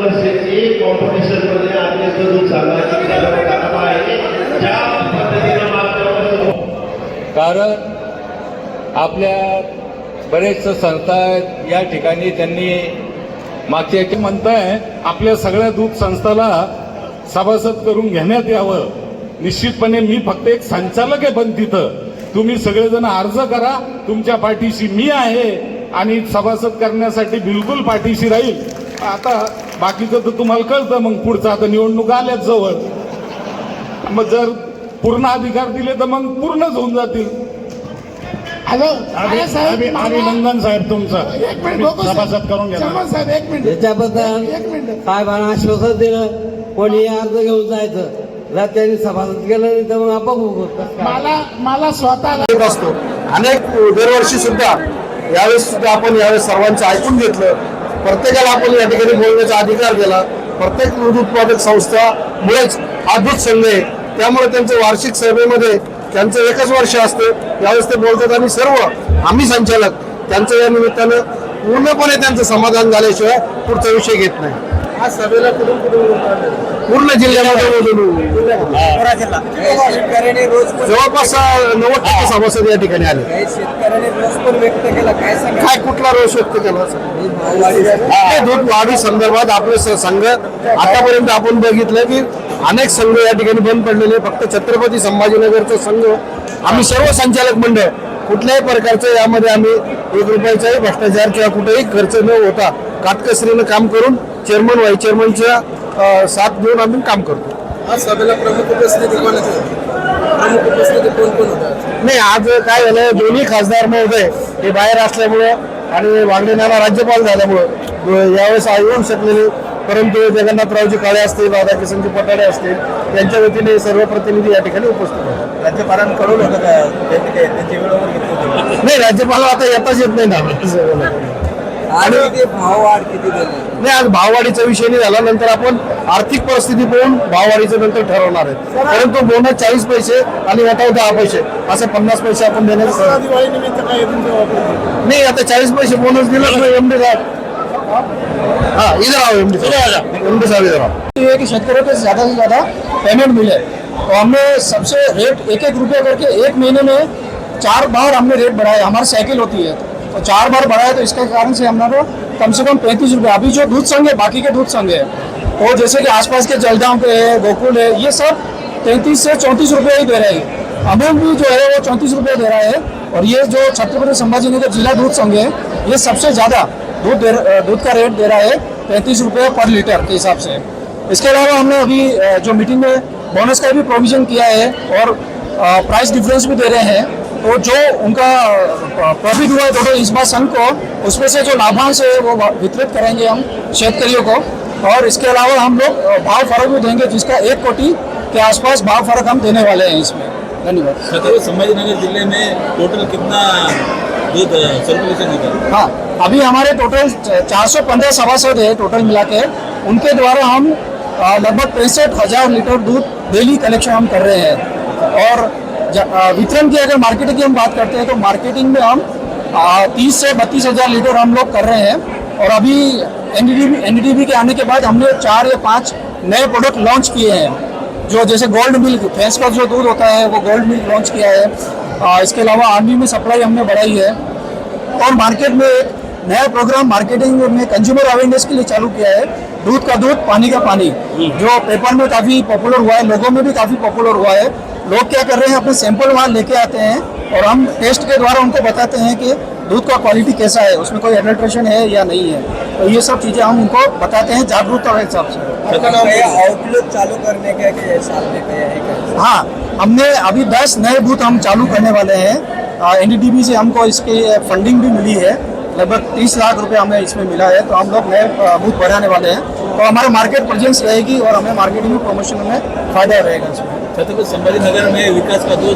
कॉम्पिटिशनमध्ये आम्ही सजून सांगायची कारण आपल्या बरेच संस्था आहेत. या ठिकाणी त्यांनी मागच्या याची म्हणताय आपल्या सगळ्या दूध संस्थाला सभासद करून घेण्यात यावं. निश्चितपणे मी फक्त एक संचालक आहे पण तिथं. तुम्ही सगळेजण अर्ज करा. तुमच्या पाठीशी मी आहे आणि सभासद करण्यासाठी बिलकुल पाठीशी राहील. आता बाकीचं तर तुम्हाला कळतं मग पुढचं आता निवडणूक आल्याच जवळ. मग जर पूर्ण अधिकार दिले तर मग पूर्णच होऊन जातील. साहेब मला- अभिनंदन साहेब तुमचं. सभासद करून घ्या चव्हाण साहेब एक मिनिट. त्याच्याबद्दल एक मिनिट. साहेबांना आश्वासन दिलं कोणी अर्ज घेऊन जायचं. जर त्यांनी सभासद केलं नाही तर मग आपण मला मला स्वतःला येत असतो अनेक दरवर्षी सुद्धा यावेळेस सुद्धा आपण यावेळेस सर्वांचं ऐकून घेतलं. प्रत्येकाला आपण या ठिकाणी बोलण्याचा अधिकार दिला. प्रत्येक दूध उत्पादक संस्था मुळेच हा संघ आहे. त्यामुळे त्यांचं वार्षिक सभेमध्ये त्यांचं एकच वर्ष असतं. यावेळेस ते बोलतात आणि सर्व आम्ही संचालक. त्यांचं या निमित्तानं पूर्णपणे त्यांचं समाधान झाल्याशिवाय पुढचा विषय घेत नाही. आज सभेला कुठून कुठून पूर्ण जिल्ह्यामध्ये बोलून शेतकऱ्यांनी रोज जवळपास नव्वद टक्के सभासद या ठिकाणी आले शेतकऱ्यांनी रोज पण व्यक्त केला. काय सांगा काय कुठला रोष व्यक्त केला? हे दूध वाढी संदर्भात आपले संघ आतापर्यंत आपण बघितलं की अनेक संघ या ठिकाणी बंद पडलेले फक्त छत्रपती संभाजीनगरचा संघ आम्ही सर्व संचालक मंडळ कुठल्याही प्रकारचं यामध्ये आम्ही एक रुपयाचाही भ्रष्टाचार किंवा कुठेही खर्च न होता काटकसरीनं काम करून चेअरमन व्हाईस चेअरमनच्या साथ घेऊन आम्ही काम करतो. आज सभेला प्रमुख उपस्थिती कोणाची होती? प्रमुख उपस्थिती कोण कोण होता नाही आज काय झालं दोन्ही खासदार महोदय हे बाहेर असल्यामुळं आणि वागडे नाना राज्यपाल झाल्यामुळं. यावेळेस येऊ शकलेले. परंतु जगन्नाथरावजी काळे असतील राधाकिशनजी पटाडे असतील त्यांच्या वतीने सर्व प्रतिनिधी या ठिकाणी उपस्थित होते. राज्यपालांकडून होतं का? त्यांनी काय त्यांची वेळेवर घेतली होती? नाही राज्यपाल आता येताच येत नाही ना. आणि किती भाव वाढ किती दिली नाही आज भाववाढीचा विषय नाही झाला नंतर आपण आर्थिक परिस्थिती पाहून भाववाढीचं नंतर ठरवणार आहे परंतु बोनस चाळीस पैसे आणि वटाव दहा पैसे. असे पन्नास पैसे आपण देण्याचं नहीं आता चालीस पैसे बोनस दिला ना एम डी साहब. हाँ इधर आओ एम डी साहब. एम डी साहब इधर आओ. ये को ज़्यादा से ज़्यादा पेमेंट मिले. तो हमने सबसे रेट एक एक रुपये करके एक महीने में चार बार हमने रेट बढ़ाया। हमारी साइकिल होती है। तो चार बार बढ़ाया तो इसके कारण से हमारा कम से कम पैंतीस रुपये। अभी जो दूध संघ है, बाकी के दूध संघ है। वो जैसे कि आसपास के जलगांव के है, गोकुल है, ये सब तैंतीस से चौंतीस रुपये ही दे रहे हैं। अमूल भी जो है, वो चौंतीस रुपये दे रहा है। और ये जो छत्रपति संभाजी नगर जिला दूध संघ है, ये सबसे ज़्यादा दूध दूध का रेट दे रहा है, पैंतीस रुपये पर लीटर के हिसाब से। इसके अलावा हमने अभी जो मीटिंग में बोनस का भी प्रोविज़न किया है और प्राइस डिफरेंस भी दे रहे हैं। तो जो उनका प्रॉफिट हुआ है टोटल इस बार संघ को उसमें से जो लाभांश है वो वितरित करेंगे हम शेतकरियों को। और इसके अलावा हम लोग भाव फ़र्क भी देंगे जिसका एक कोटि के आसपास भाव फ़र्क हम देने वाले हैं इसमें। धन्यवाद। छत्रपति संभाजीनगर ज़िले में टोटल कितना दूध सर्कुलेशन होता है? हाँ अभी हमारे टोटल 415 सभासद है टोटल मिला के। उनके द्वारा हम लगभग पैंसठ हज़ार लीटर दूध डेली कलेक्शन हम कर रहे हैं। और वितरण की अगर मार्केटिंग की हम बात करते हैं तो मार्केटिंग में हम तीस से बत्तीस हज़ार लीटर हम लोग कर रहे हैं। और अभी एनडीडीबी एनडीडीबी के आने के बाद हमने चार या पाँच नए प्रोडक्ट लॉन्च किए हैं। जो जैसे गोल्ड मिल्क भैंस का जो दूध होता है वो गोल्ड मिल्क लॉन्च किया है। अ, इसके अलावा आर्मी में सप्लाई हमने बढ़ाई है। और मार्केट में एक नया प्रोग्राम मार्केटिंग में कंज्यूमर अवेयरनेस के लिए चालू किया है। दूध का दूध पानी का पानी। जो पेपर में काफ़ी पॉपुलर हुआ है लोगों में भी काफ़ी पॉपुलर हुआ है। लोग क्या कर रहे हैं अपने सैंपल वहाँ लेके आते हैं और हम टेस्ट के द्वारा उनको बताते हैं कि दूध का क्वालिटी कैसा है उसमें कोई एडल्ट्रेशन है या नहीं है। तो ये सब चीज़ें हम उनको बताते हैं जागरूकता के हिसाब से। आउटलेट चालू करने के हैं हाँ हमने अभी 10 नए बूथ हम चालू करने वाले हैं। एनडीटीबी से हमको इसके फंडिंग भी मिली है। लगभग 30 लाख रुपए हमें इसमें मिला है तो हम लोग नए बूथ बढ़ाने वाले हैं। तो हमारा मार्केट प्रेजेंस रहेगी और हमें मार्केटिंग में प्रमोशन में फ़ायदा रहेगा इसमें। छत्रपति संभाजी नगर में विकास का दो